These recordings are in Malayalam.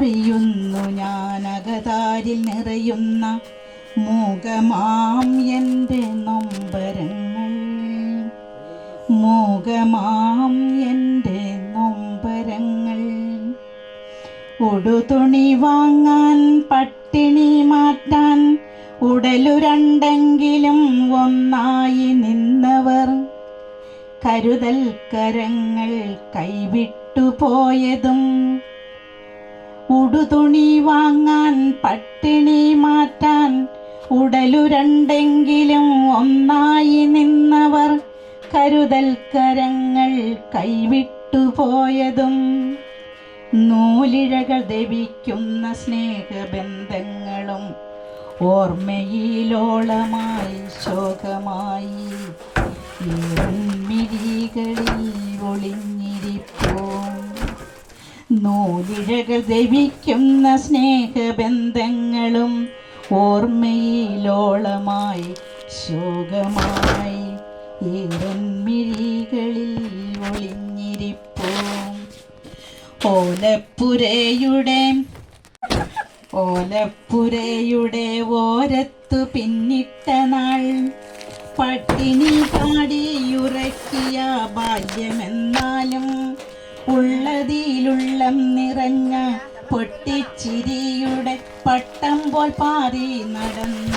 അറിയുന്നു ഞാൻ അകതാരിൽ നിറയുന്ന മൂകമാം എന്റെ നൊമ്പരങ്ങൾ. മൂകമാം എന്റെ നൊമ്പരങ്ങൾ. ഉടുതുണി വാങ്ങാൻ പട്ടിണി മാറ്റാൻ ഉടലു രണ്ടെങ്കിലും ഒന്നായി നിന്നവർ. കരുതൽ കരങ്ങൾ കൈവിട്ടു പോയതും ഉടുതുണി വാങ്ങാൻ പട്ടിണി മാറ്റാൻ ഉടലു രണ്ടെങ്കിലും ഒന്നായി നിന്നവർ കരുതൽ കരങ്ങൾ കൈവിട്ടുപോയതും നൂലിഴകൾ ദവിക്കുന്ന സ്നേഹബന്ധങ്ങളും ഓർമ്മയിലോളമായി ശോകമായി. മിഴികളിൽ ഒളിഞ്ഞിരിപ്പോ നൂലിഴകൾ ദവിക്കുന്ന സ്നേഹബന്ധങ്ങളും ഓർമ്മയിലോളമായി ശോകമായി ഈറൻമിഴികളിൽ ഒളിഞ്ഞിരിപ്പോ. ഓലപ്പുരയുടെ ഓലപ്പുരയുടെ ഓരത്തു പിന്നിട്ട നാൾ പട്ടിണി പാടിയുറക്കിയ ബാല്യമെന്നാലും ഉള്ളതിലുള്ളം നിറഞ്ഞ പൊട്ടിച്ചിരിയുടെ പട്ടം പോൽ പാറി നടന്ന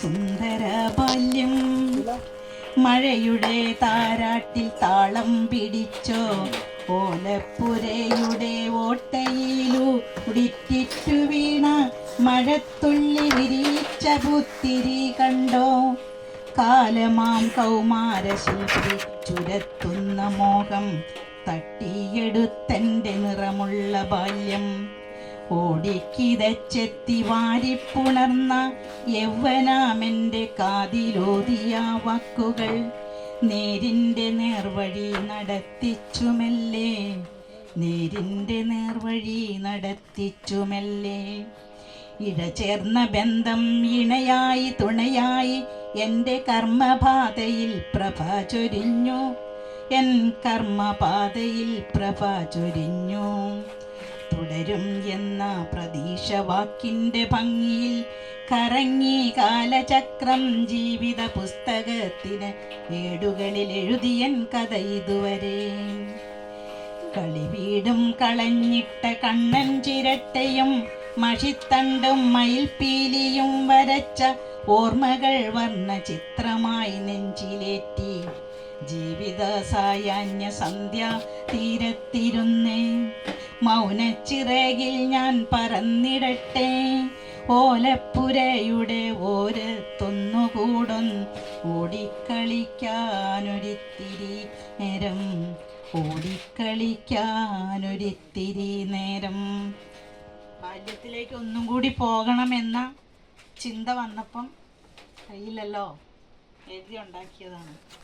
സുന്ദര ബാല്യം മഴയുടെ താരാട്ടിൽ താളം പിടിച്ചോ? ഓലപ്പുരയുടെ ഓട്ടയിലു ഉടിറ്റിറ്റു വീണ മഴത്തുള്ളി വിരിച്ച പുത്തിരി കണ്ടോ? കാലമാം കൗമാരശില്പി ചുരത്തുന്ന മോഹം തട്ടിയെടുത്തെന്റെ നിറമുള്ള ബാല്യം. ഓടിക്കിതച്ചെത്തി വാരിപ്പുണർന്ന യൗവനാമെന്റെ കാതിലോതിയ വാക്കുകൾ. നേരിന്റെ നേർവഴി നടത്തിച്ചുമല്ലേ? നേരിന്റെ നേർവഴി നടത്തിച്ചുമല്ലേ? ഇഴചേർന്ന ബന്ധം ഇണയായി തുണയായി എന്റെ കർമ്മപാതയിൽ പ്രഭ ചൊരിഞ്ഞു. എൻ കർമ്മപാതയിൽ പ്രഭ ചൊരിഞ്ഞു. തുടരും എന്ന പ്രതീക്ഷ വാക്കിന്റെ ഭംഗിയിൽ കറങ്ങി കാലചക്രം ജീവിത പുസ്തകത്തിന് ഏടുകളിൽ എഴുതിയൻ കഥ ഇതുവരെ. കളിവീടും കളഞ്ഞിട്ട കണ്ണൻ ചിരട്ടയും മഷിത്തണ്ടും മയിൽപ്പീലിയും വരച്ച ഓർമ്മകൾ വർണ ചിത്രമായി നെഞ്ചിലേറ്റി. ജീവിത സായാന്യ സന്ധ്യ തീരത്തിരുന്നേ. മൗനച്ചിറകിൽ ഞാൻ പറന്നിടട്ടെ. ഓലപ്പുരയുടെ ഓരത്തൊന്നുകൂടൊൻ ഓടിക്കളിക്കാനൊരിത്തിരി നേരം. ഓടിക്കളിക്കാനൊരിത്തിരി നേരം. ബാല്യത്തിലേക്ക് ഒന്നും കൂടി പോകണമെന്ന ചിന്ത വന്നപ്പം കയ്യിലല്ലോ എഴുതി ഉണ്ടാക്കിയതാണ്.